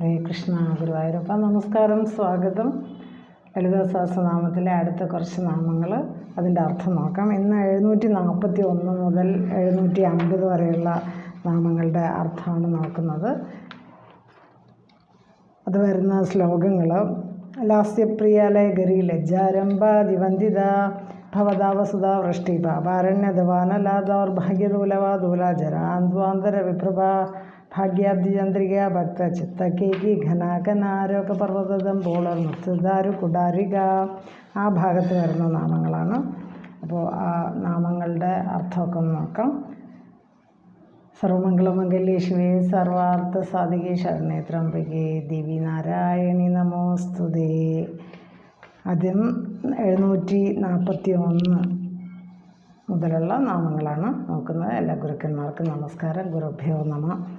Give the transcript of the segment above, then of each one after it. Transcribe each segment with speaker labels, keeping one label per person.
Speaker 1: ഹരേ കൃഷ്ണ ഗുരുവായൂരപ്പ നമസ്കാരം സ്വാഗതം. ലളിത സഹസ്രനാമത്തിലെ അടുത്ത കുറച്ച് നാമങ്ങൾ അതിന്റെ അർത്ഥം നോക്കാം. ഇന്ന് എഴുന്നൂറ്റി നാൽപ്പത്തി ഒന്ന് മുതൽ എഴുന്നൂറ്റി അമ്പത് വരെയുള്ള നാമങ്ങളുടെ അർത്ഥമാണ് നോക്കുന്നത്. അത് വരുന്ന ശ്ലോകങ്ങൾ ലാസ്യപ്രിയാലയ ഗരി ലജ്ജാരംഭ ദിവന്തിത ഭവതാവസുത വൃഷ്ടി പാപാരണ്യധവാനല ദൗർഭാഗ്യദൂലവ ദൂലാജരാന്ധ്വാന്തര വിപ്രഭ ഭാഗ്യാബ്ദിചന്ദ്രിക ഭക്ത ചിത്തക്കേകി ഘനാകനാരോഗ പർവതം പോളർ മുക്തദാരു കുടാരിക. ആ ഭാഗത്ത് വരുന്ന നാമങ്ങളാണ്. അപ്പോൾ ആ നാമങ്ങളുടെ അർത്ഥമൊക്കെ ഒന്ന് നോക്കാം. സർവമംഗളമംഗല്യേ ശിവേ സർവാർത്ഥ സാധികേ ശരണേത്രംബികേ ദേവി നാരായണി നമോസ്തുതേ. ആദ്യം എഴുന്നൂറ്റി നാൽപ്പത്തി ഒന്ന് മുതലുള്ള നാമങ്ങളാണ് നോക്കുന്നത്. എല്ലാ ഗുരുക്കന്മാർക്കും നമസ്കാരം. ഗുരുഭ്യോ നമ.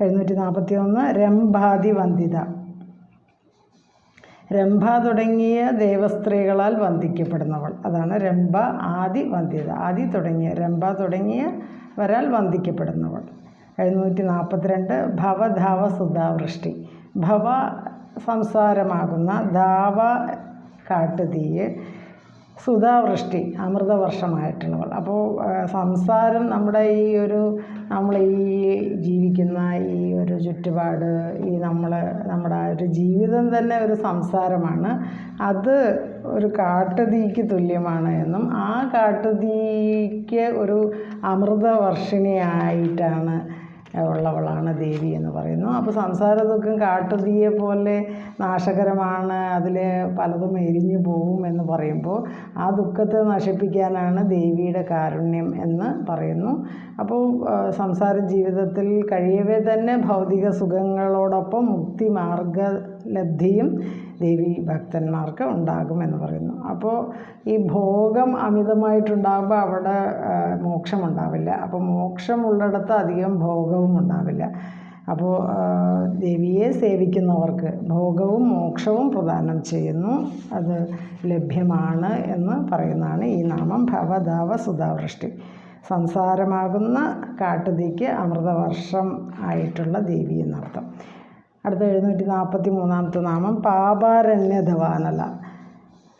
Speaker 1: എഴുന്നൂറ്റി നാൽപ്പത്തി ഒന്ന് രംഭാതി വന്ദിത. രംഭ തുടങ്ങിയ ദേവസ്ത്രീകളാൽ വന്ദിക്കപ്പെടുന്നവൾ. അതാണ് രംഭ ആദി വന്ദിത. ആദി തുടങ്ങിയ രംഭ തുടങ്ങിയ വരാൽ വന്ദിക്കപ്പെടുന്നവൾ. എഴുന്നൂറ്റി നാൽപ്പത്തിരണ്ട് ഭവധാവ സുധാവൃഷ്ടി ഭവ സംസാരമാകുന്ന ധാവ കാട്ടുതീയ്. സുധാവൃഷ്ടി അമൃതവർഷമായിട്ടുള്ളവൾ അപ്പോൾ സംസാരം നമ്മുടെ ഈ ഒരു നമ്മൾ ഈ ജീവിക്കുന്ന ഈ ഒരു ചുറ്റുപാട് ഈ നമ്മൾ നമ്മുടെ ആ ഒരു ജീവിതം തന്നെ ഒരു സംസാരമാണ്. അത് ഒരു കാട്ടുതീക്ക് തുല്യമാണ് എന്നും ആ കാട്ടുതീക്ക് ഒരു അമൃതവർഷിണിയായിട്ടാണ് ഉള്ളവളാണ് ദേവി എന്ന് പറയുന്നു. അപ്പോൾ സംസാര ദുഃഖം കാട്ടുതീയെ പോലെ നാശകരമാണ് അതിൽ പലതും എരിഞ്ഞു പോവും എന്ന് പറയുമ്പോൾ ആ ദുഃഖത്തെ നശിപ്പിക്കാനാണ് ദേവിയുടെ കാരുണ്യം എന്ന് പറയുന്നു. അപ്പോൾ സംസാര ജീവിതത്തിൽ കഴിയവേ തന്നെ ഭൗതിക സുഖങ്ങളോടൊപ്പം മുക്തി മാർഗലബ്ധിയും ദേവി ഭക്തന്മാർക്ക് ഉണ്ടാകുമെന്ന് പറയുന്നു. അപ്പോൾ ഈ ഭോഗം അമിതമായിട്ടുണ്ടാകുമ്പോൾ അവിടെ മോക്ഷമുണ്ടാവില്ല അപ്പോൾ മോക്ഷമുള്ളിടത്ത് അധികം ഭോഗവും ഉണ്ടാവില്ല. അപ്പോൾ ദേവിയെ സേവിക്കുന്നവർക്ക് ഭോഗവും മോക്ഷവും പ്രദാനം ചെയ്യുന്നു. അത് ലഭ്യമാണ് എന്ന് പറയുന്നതാണ് ഈ നാമം ഭവധാവ സുധാവൃഷ്ടി. സംസാരമാകുന്ന കാട്ടുതീക്ക് അമൃതവർഷം ആയിട്ടുള്ള ദേവി എന്നർത്ഥം. അടുത്ത എഴുന്നൂറ്റി നാൽപ്പത്തി മൂന്നാമത്തെ നാമം പാപാരണ്യധവാനല.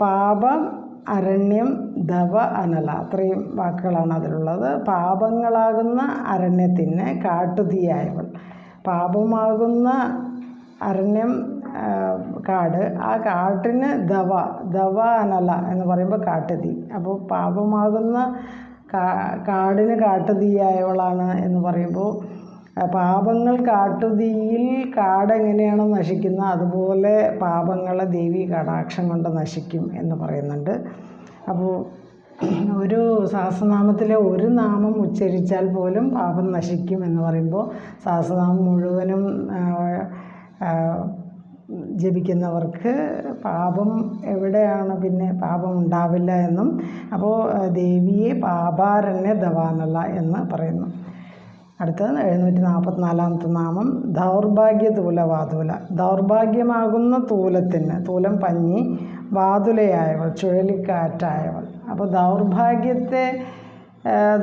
Speaker 1: പാപം അരണ്യം ധവ അനല. അത്രയും വാക്കുകളാണ് അതിലുള്ളത്. പാപങ്ങളാകുന്ന അരണ്യത്തിന് കാട്ടുതീയായവൾ. പാപമാകുന്ന അരണ്യം കാട്. ആ കാട്ടിന് ധവ ധവ അനല എന്ന് പറയുമ്പോൾ കാട്ടുതീ. അപ്പോൾ പാപമാകുന്ന കാടിന് കാട്ടുതീയായവളാണ് എന്ന് പറയുമ്പോൾ പാപങ്ങൾ കാട്ടുതീയിൽ കാട് എങ്ങനെയാണോ നശിക്കുന്നത്? അതുപോലെ പാപങ്ങളെ ദേവി കടാക്ഷം കൊണ്ട് നശിക്കും എന്ന് പറയുന്നുണ്ട്. അപ്പോൾ ഒരു സഹസ്രനാമത്തിലെ ഒരു നാമം ഉച്ചരിച്ചാൽ പോലും പാപം നശിക്കും എന്ന് പറയുമ്പോൾ സഹസ്രനാമം മുഴുവനും ജപിക്കുന്നവർക്ക് പാപം എവിടെയാണ്? പിന്നെ പാപം ഉണ്ടാവില്ല എന്നും. അപ്പോൾ ദേവിയെ പാപാരണ്യ ദവാനല എന്ന് പറയുന്നു. അടുത്തത് എഴുന്നൂറ്റി നാൽപ്പത്തിനാലാമത്തെ നാമം ദൗർഭാഗ്യ തൂല വാതുല. ദൗർഭാഗ്യമാകുന്ന തൂലത്തിന് തൂലം പഞ്ഞി വാതുലയായവൾ ചുഴലിക്കാറ്റായവൾ. അപ്പോൾ ദൗർഭാഗ്യത്തെ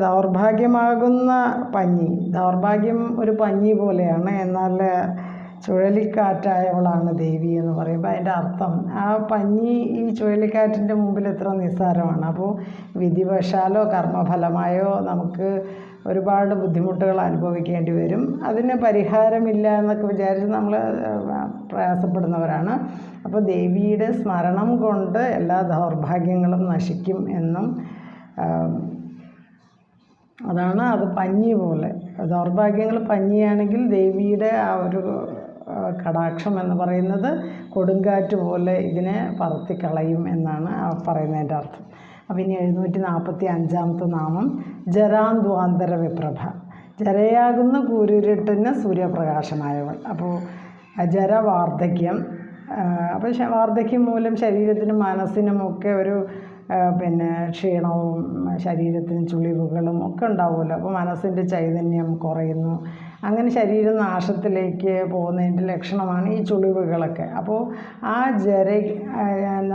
Speaker 1: ദൗർഭാഗ്യമാകുന്ന പഞ്ഞി ദൗർഭാഗ്യം ഒരു പഞ്ഞി പോലെയാണ് എന്നാൽ ചുഴലിക്കാറ്റായവളാണ് ദേവി എന്ന് പറയുമ്പോൾ അതിന്റെ അർത്ഥം. ആ പഞ്ഞി ഈ ചുഴലിക്കാറ്റിന്റെ മുമ്പിൽ എത്ര നിസ്സാരമാണ്. അപ്പോൾ വിധിവശാലോ കർമ്മഫലമായോ നമുക്ക് ഒരുപാട് ബുദ്ധിമുട്ടുകൾ അനുഭവിക്കേണ്ടി വരും. അതിന് പരിഹാരമില്ല എന്നൊക്കെ വിചാരിച്ച് നമ്മൾ പ്രയാസപ്പെടുന്നവരാണ്. അപ്പോൾ ദേവിയുടെ സ്മരണം കൊണ്ട് എല്ലാ ദൗർഭാഗ്യങ്ങളും നശിക്കും എന്നും അതാണ് അത് പഞ്ഞി പോലെ. ദൗർഭാഗ്യങ്ങൾ പഞ്ഞിയാണെങ്കിൽ ദേവിയുടെ ആ ഒരു കടാക്ഷം എന്ന് പറയുന്നത് കൊടുങ്കാറ്റ് പോലെ ഇതിനെ പറത്തിക്കളയും എന്നാണ് പറയുന്നതിന്റെ അർത്ഥം. അപ്പം എഴുന്നൂറ്റി നാൽപ്പത്തി അഞ്ചാമത്തെ നാമം ജരാന്ധ്വാന്തര വിപ്രഭ ജരയാകുന്ന കൂരിരുട്ടിന് സൂര്യപ്രകാശമായവൾ. അപ്പോൾ ജര വാർദ്ധക്യം അപ്പോൾ വാർദ്ധക്യം മൂലം ശരീരത്തിനും മനസ്സിനും ഒക്കെ ഒരു പിന്നെ ക്ഷീണവും ശരീരത്തിന് ചുളിവുകളും ഒക്കെ ഉണ്ടാവുമല്ലോ. അപ്പോൾ മനസ്സിന്റെ ചൈതന്യം കുറയുന്നു. അങ്ങനെ ശരീരനാശത്തിലേക്ക് പോകുന്നതിന്റെ ലക്ഷണമാണ് ഈ ചുളിവുകളൊക്കെ. അപ്പോൾ ആ ജര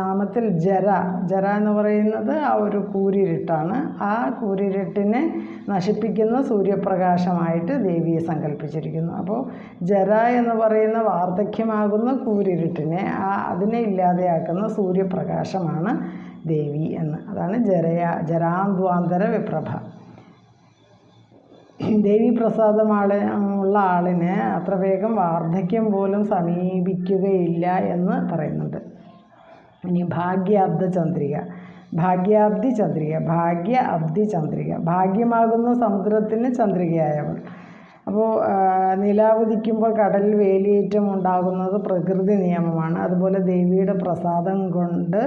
Speaker 1: നാമത്തിൽ ജര ജര എന്ന് പറയുന്നത് ആ ഒരു കൂരിരുട്ടാണ്. ആ കൂരിരുട്ടിനെ നശിപ്പിക്കുന്ന സൂര്യപ്രകാശമായിട്ട് ദേവിയെ സങ്കല്പിച്ചിരിക്കുന്നു. അപ്പോൾ ജര എന്ന് പറയുന്ന വാർദ്ധക്യമാകുന്ന കൂരിരുട്ടിനെ ആ അതിനെ ഇല്ലാതെയാക്കുന്ന സൂര്യപ്രകാശമാണ് ദേവി എന്ന്. അതാണ് ജരയ ജരാന്ധ്വാന്തര വിപ്രഭ. ദേവി ആൾ ഉള്ള ആളിന് അത്ര വേഗം വാർദ്ധക്യം പോലും സമീപിക്കുകയില്ല എന്ന് പറയുന്നുണ്ട്. ഇനി ഭാഗ്യാബ്ദ ചന്ദ്രിക. ഭാഗ്യാബ്ദി ചന്ദ്രിക ഭാഗ്യ അബ്ദി ചന്ദ്രിക. ഭാഗ്യമാകുന്ന സമുദ്രത്തിന് ചന്ദ്രികയായവൾ. അപ്പോൾ നിലാവതിക്കുമ്പോൾ കടലിൽ വേലിയേറ്റം ഉണ്ടാകുന്നത് പ്രകൃതി നിയമമാണ്. അതുപോലെ ദേവിയുടെ പ്രസാദം കൊണ്ട്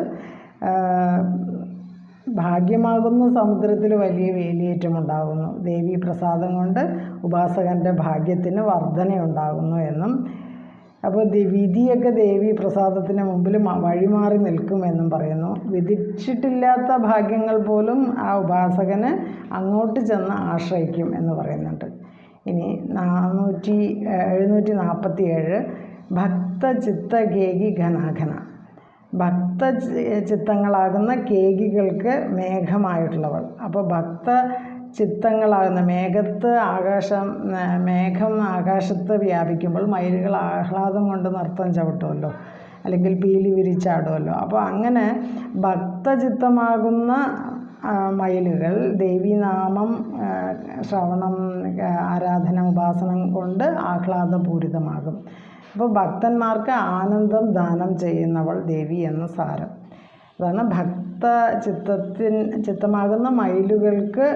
Speaker 1: ഭാഗ്യമാകുന്ന സമുദ്രത്തിൽ വലിയ വേലിയേറ്റം ഉണ്ടാകുന്നു ദേവി പ്രസാദം കൊണ്ട് ഉപാസകന്റെ ഭാഗ്യത്തിന് വർധനയുണ്ടാകുന്നു എന്നും അപ്പോൾ വിധിയൊക്കെ ദേവി പ്രസാദത്തിന് മുമ്പിൽ വഴിമാറി നിൽക്കുമെന്നും പറയുന്നു. വിധിച്ചിട്ടില്ലാത്ത ഭാഗ്യങ്ങൾ പോലും ആ ഉപാസകന് അങ്ങോട്ട് ചെന്ന് ആശ്രയിക്കും എന്ന് പറയുന്നുണ്ട്. ഇനി നാനൂറ്റി എഴുന്നൂറ്റി നാൽപ്പത്തി ഏഴ് ഭക്തചിത്തകേകി കേകി ഘനാഘന. ഭക്ത ചിത്തങ്ങളാകുന്ന കേകികൾക്ക് മേഘമായിട്ടുള്ളവൾ. അപ്പോൾ ഭക്ത ചിത്തങ്ങളാകുന്ന മേഘത്ത് ആകാശം മേഘം ആകാശത്ത് വ്യാപിക്കുമ്പോൾ മയിലുകൾ ആഹ്ലാദം കൊണ്ട് നൃത്തം ചവിട്ടുമല്ലോ. അല്ലെങ്കിൽ പീലി വിരിച്ചാടുമല്ലോ. അപ്പോൾ അങ്ങനെ ഭക്തചിത്തമാകുന്ന മയിലുകൾ ദേവീനാമം ശ്രവണം ആരാധന ഉപാസനം കൊണ്ട് ആഹ്ലാദപൂരിതമാകും. അപ്പോൾ ഭക്തന്മാർക്ക് ആനന്ദം ദാനം ചെയ്യുന്നവൾ ദേവി എന്ന സാരം. അതാണ് ഭക്ത ചിത്തത്തിൻ ചിത്തമാകുന്ന മയിലുകൾക്ക്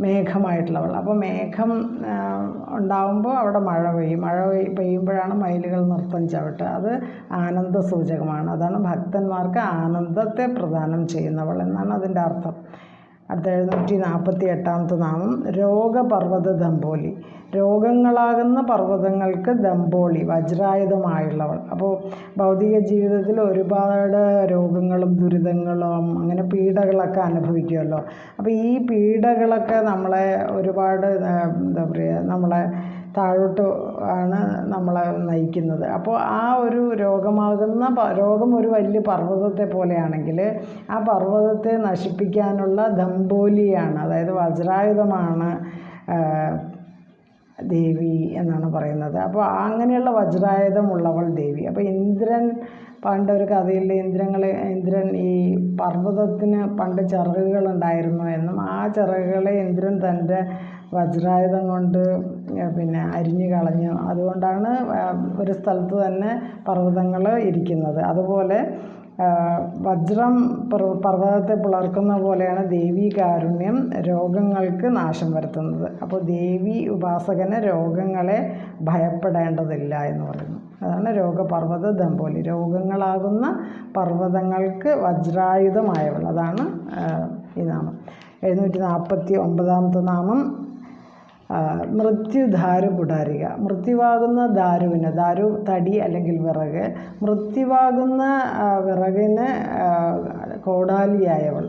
Speaker 1: മേഘമായിട്ടുള്ളവൾ. അപ്പോൾ മേഘം ഉണ്ടാകുമ്പോൾ അവിടെ മഴ പെയ്യും. മഴ പെയ്- പെയ്യുമ്പോഴാണ് മയിലുകൾ നൃത്തം ചവിട്ടുക. അത് ആനന്ദ സൂചകമാണ് അതാണ് ഭക്തന്മാർക്ക് ആനന്ദത്തെ പ്രദാനം ചെയ്യുന്നവൾ എന്നാണ് അതിന്റെ അർത്ഥം. അടുത്ത എഴുന്നൂറ്റി നാൽപ്പത്തി എട്ടാമത്തെ നാമം രോഗപർവത ദമ്പോലി രോഗങ്ങളാകുന്ന പർവതങ്ങൾക്ക് ദമ്പോളി വജ്രായുധമായുള്ളവൾ അപ്പോൾ ഭൗതിക ജീവിതത്തിൽ ഒരുപാട് രോഗങ്ങളും ദുരിതങ്ങളും അങ്ങനെ പീഡകളൊക്കെ അനുഭവിക്കുമല്ലോ. അപ്പോൾ ഈ പീഡകളൊക്കെ നമ്മളെ ഒരുപാട് എന്താ പറയുക നമ്മളെ താഴോട്ട് ആണ് നമ്മളെ നയിക്കുന്നത്. അപ്പോൾ ആ ഒരു രോഗമാകുന്ന രോഗം ഒരു വലിയ പർവതത്തെ പോലെയാണെങ്കിൽ ആ പർവതത്തെ നശിപ്പിക്കാനുള്ള ദമ്പോലിയാണ് അതായത് വജ്രായുധമാണ് ദേവി എന്നാണ് പറയുന്നത്. അപ്പോൾ അങ്ങനെയുള്ള വജ്രായുധമുള്ളവൾ ദേവി. അപ്പോൾ ഇന്ദ്രൻ പണ്ട് ഒരു കഥയിൽ ഇന്ദ്രങ്ങളെ ഇന്ദ്രൻ ഈ പർവതത്തിന് പണ്ട് ചിറകുകളുണ്ടായിരുന്നു എന്നും ആ ചിറകുകളെ ഇന്ദ്രൻ തന്റെ വജ്രായുധം കൊണ്ട് പിന്നെ അരിഞ്ഞു കളഞ്ഞു. അതുകൊണ്ടാണ് ഒരു സ്ഥലത്ത് തന്നെ പർവതങ്ങൾ ഇരിക്കുന്നത്. അതുപോലെ വജ്രം പർവ- പർവതത്തെ പിളർക്കുന്ന പോലെയാണ് ദേവി കാരുണ്യം രോഗങ്ങൾക്ക് നാശം വരുത്തുന്നത്. അപ്പോൾ ദേവി ഉപാസകന് രോഗങ്ങളെ ഭയപ്പെടേണ്ടതില്ല എന്ന് പറയുന്നു. അതാണ് രോഗപർവത ദമ്പോലി രോഗങ്ങളാകുന്ന പർവതങ്ങൾക്ക് വജ്രായുധമായവൾ. അതാണ് ഈ നാമം. എഴുന്നൂറ്റി നാൽപ്പത്തി ഒമ്പതാമത്തെ നാമം. കുടാരിക മൃത്യുവാകുന്ന ദാരുവിന് ദാരു തടി അല്ലെങ്കിൽ വിറക് മൃത്യുവാകുന്ന വിറകിന് കോടാലിയായവൾ.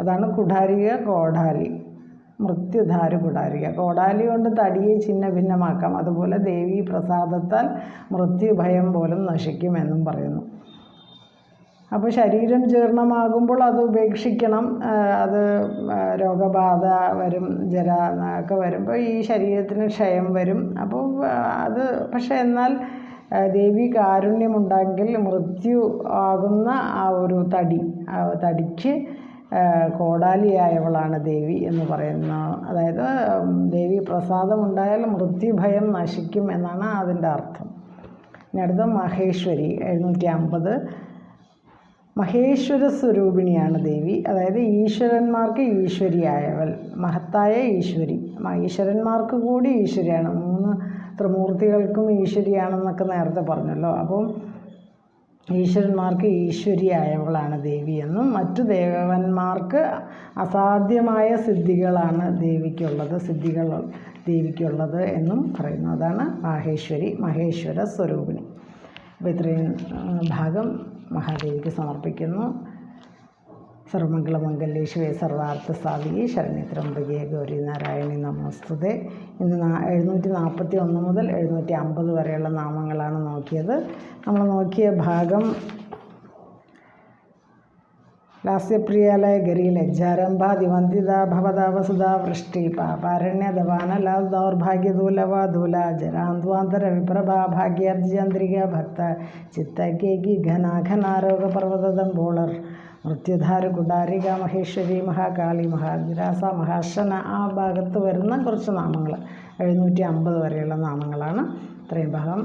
Speaker 1: അതാണ് കുടാരിക കോടാലി. മൃത്യുധാരു കുടാരിക കോടാലി കൊണ്ട് തടിയെ ചിഹ്ന ഭിന്നമാക്കാം അതുപോലെ ദേവീ പ്രസാദത്താൽ മൃത്യുഭയം പോലും നശിക്കുമെന്നും പറയുന്നു. അപ്പോൾ ശരീരം ജീർണമാകുമ്പോൾ അത് ഉപേക്ഷിക്കണം. അത് രോഗബാധ വരും ജര ഒക്കെ വരുമ്പോൾ ഈ ശരീരത്തിന് ക്ഷയം വരും. അപ്പോൾ അത് പക്ഷേ എന്നാൽ ദേവി കാരുണ്യമുണ്ടെങ്കിൽ മൃത്യു ആകുന്ന ആ ഒരു തടി ആ തടിക്ക് കോടാലിയായവളാണ് ദേവി എന്ന് പറയുന്ന അതായത് ദേവി പ്രസാദമുണ്ടായാൽ മൃത്യുഭയം നശിക്കും എന്നാണ് അതിന്റെ അർത്ഥം. ഇനി അടുത്ത മഹേശ്വരി എഴുന്നൂറ്റി അമ്പത്. മഹേശ്വര സ്വരൂപിണിയാണ് ദേവി. അതായത് ഈശ്വരന്മാർക്ക് ഈശ്വരിയായവൾ മഹത്തായ ഈശ്വരി. ഈശ്വരന്മാർക്ക് കൂടി ഈശ്വരിയാണ്. മൂന്ന് ത്രിമൂർത്തികൾക്കും ഈശ്വരിയാണെന്നൊക്കെ നേരത്തെ പറഞ്ഞല്ലോ. അപ്പം ഈശ്വരന്മാർക്ക് ഈശ്വരിയായവളാണ് ദേവി എന്നും മറ്റു ദേവന്മാർക്ക് അസാധ്യമായ സിദ്ധികളാണ് ദേവിക്കുള്ളത് സിദ്ധികൾ ദേവിക്കുള്ളത് എന്നും പറയുന്നു. അതാണ് മാഹേശ്വരി മഹേശ്വര സ്വരൂപിണി അപ്പോൾ ഇത്രയും ഭാഗം മഹാദേവിക്ക് സമർപ്പിക്കുന്നു. സർവമംഗള ശിവേ സർവാർത്ഥ സാധികേ ശരണ്യത്രംബകേ ഗൗരി നാരായണി നമസ്തുതേ. ഇന്ന് എഴുന്നൂറ്റി നാൽപ്പത്തി ഒന്ന് മുതൽ എഴുന്നൂറ്റി അമ്പത് വരെയുള്ള നാമങ്ങളാണ് നോക്കിയത്. നമ്മൾ നോക്കിയ ഭാഗം ലാസ്യപ്രിയാലയ ഗരി ലജ്ജാരംഭ ദിവന്തിത ഭവത വസുധ വൃഷ്ടി ലാൽ ദൗർഭാഗ്യദൂലവ ദൂല ജരാന്ധ്വാന്തര വിപ്രഭ ഭാഗ്യാർജിചന്ദ്രിക ഭക്ത ചിത്തകേകി ഘനാഘനാരോഗ പർവതദംബോളർ മൃത്യുധാര കുടാരിക മഹേശ്വരി മഹാകാളി മഹാവിരാസ മഹാശന ആ ഭാഗത്ത് വരുന്ന കുറച്ച് നാമങ്ങൾ. എഴുന്നൂറ്റി അമ്പത് വരെയുള്ള നാമങ്ങളാണ്. ഇത്രയും ഭാഗം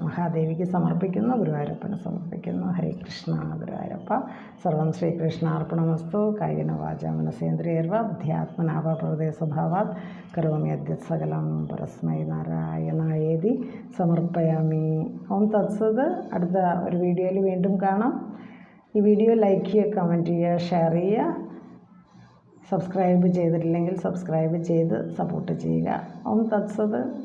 Speaker 1: മഹാദേവിക്ക് സമർപ്പിക്കുന്നു ഗുരുവായൂരപ്പന് സമർപ്പിക്കുന്നു. ഹരേ കൃഷ്ണ ഗുരുവായൂരപ്പ. സർവം ശ്രീകൃഷ്ണാർപ്പണമസ്തു. കായികന വാച മനസേന്ദ്രിയർവ ബുദ്ധ്യാത്മനാഭ പ്രകൃതി സ്വഭാവാത്. കരോമി അദ്യ സകലം പരസ്മൈ നാരായണായേതി സമർപ്പയാമി. ഓം തത്സത്. അടുത്ത ഒരു വീഡിയോയിൽ വീണ്ടും കാണാം. ഈ വീഡിയോ ലൈക്ക് ചെയ്യുക കമന്റ് ചെയ്യുക ഷെയർ ചെയ്യുക. സബ്സ്ക്രൈബ് ചെയ്തിട്ടില്ലെങ്കിൽ സബ്സ്ക്രൈബ് ചെയ്ത് സപ്പോർട്ട് ചെയ്യുക. ഓം തത്സത്.